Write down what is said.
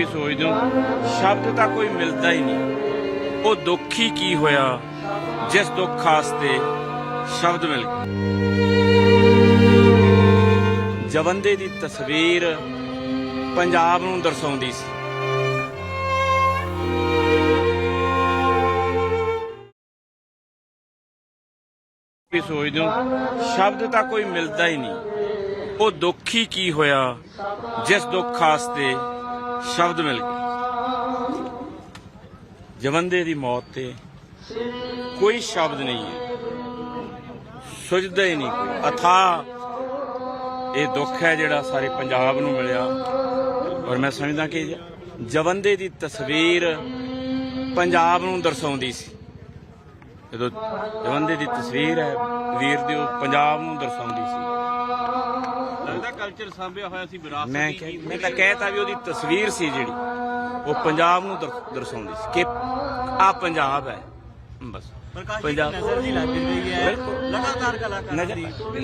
ਵੀ ਸੋਚਦੇ ਹੋ, ਸ਼ਬਦ ਤਾਂ ਕੋਈ ਮਿਲਦਾ ਹੀ ਨਹੀਂ। ਉਹ ਦੁੱਖ ਹੀ ਕੀ ਹੋਇਆ, ਜਿਸ ਦੁੱਖ ਵਾਸਤੇ ਸ਼ਬਦ ਮਿਲ ਗਏ ਜਵੰਦੇ ਦੀ ਤਸਵੀਰ ਪੰਜਾਬ ਨੂੰ ਦਰਸਾਉਂਦੀ ਸੀ। ਵੀ ਸੋਚਦੇ ਹੋ, ਸ਼ਬਦ ਤਾਂ ਕੋਈ ਮਿਲਦਾ ਹੀ ਨਹੀਂ। ਉਹ ਦੁੱਖ ਹੀ ਕੀ ਹੋਇਆ, ਜਿਸ ਦੁੱਖ ਵਾਸਤੇ ਸ਼ਬਦ ਮਿਲ ਗਏ। ਜਵੰਦੇ ਦੀ ਮੌਤ ਤੇ ਕੋਈ ਸ਼ਬਦ ਨਹੀਂ ਹੈ। ਸੁਝਦਾ ਹੀ ਨਹੀਂ ਕੋਈ। ਅਥਾ, ਇਹ ਦੁੱਖ ਹੈ ਜਿਹੜਾ ਸਾਰੇ ਪੰਜਾਬ ਨੂੰ ਮਿਲਿਆ। ਔਰ ਮੈਂ ਸਮਝਦਾ ਕਿ ਜਵੰਦੇ ਦੀ ਤਸਵੀਰ ਪੰਜਾਬ ਨੂੰ ਦਰਸਾਉਂਦੀ ਸੀ। ਜਦੋਂ ਜਵੰਦੇ ਦੀ ਤਸਵੀਰ ਹੈ, ਵੀਰ ਦੀ ਉਹ ਪੰਜਾਬ ਨੂੰ ਦਰਸਾਉਂਦੀ ਸੀ। ਲੱਗਦਾ ਕਲਚਰ ਸਾਂਭਿਆ ਹੋਇਆ ਸੀ ਵਿਰਾਸਤ ਮੈਂ ਕਹਿ- ਮੈਂ ਤਾਂ ਕਹਿਤਾ ਵੀ ਉਹਦੀ ਤਸਵੀਰ ਸੀ ਜਿਹੜੀ ਉਹ ਪੰਜਾਬ ਨੂੰ ਦਰ- ਦਰਸਾਉਂਦੀ ਸੀ ਕਿ ਆ ਪੰਜਾਬ ਹੈ। ਬਸ। ਪ੍ਰਕਾਸ਼ ਜੀ ਪੰਜਾਬ- ਨਜ਼ਰ ਜੀ ਲੱਗ ਰਹੀ ਹੈ। ਬਿਲਕੁਲ। ਲਗਾਤਾਰ ਕਲਾਕਾਰ ਨਜ਼ਰ ਦੀ ਨਜ਼ਰ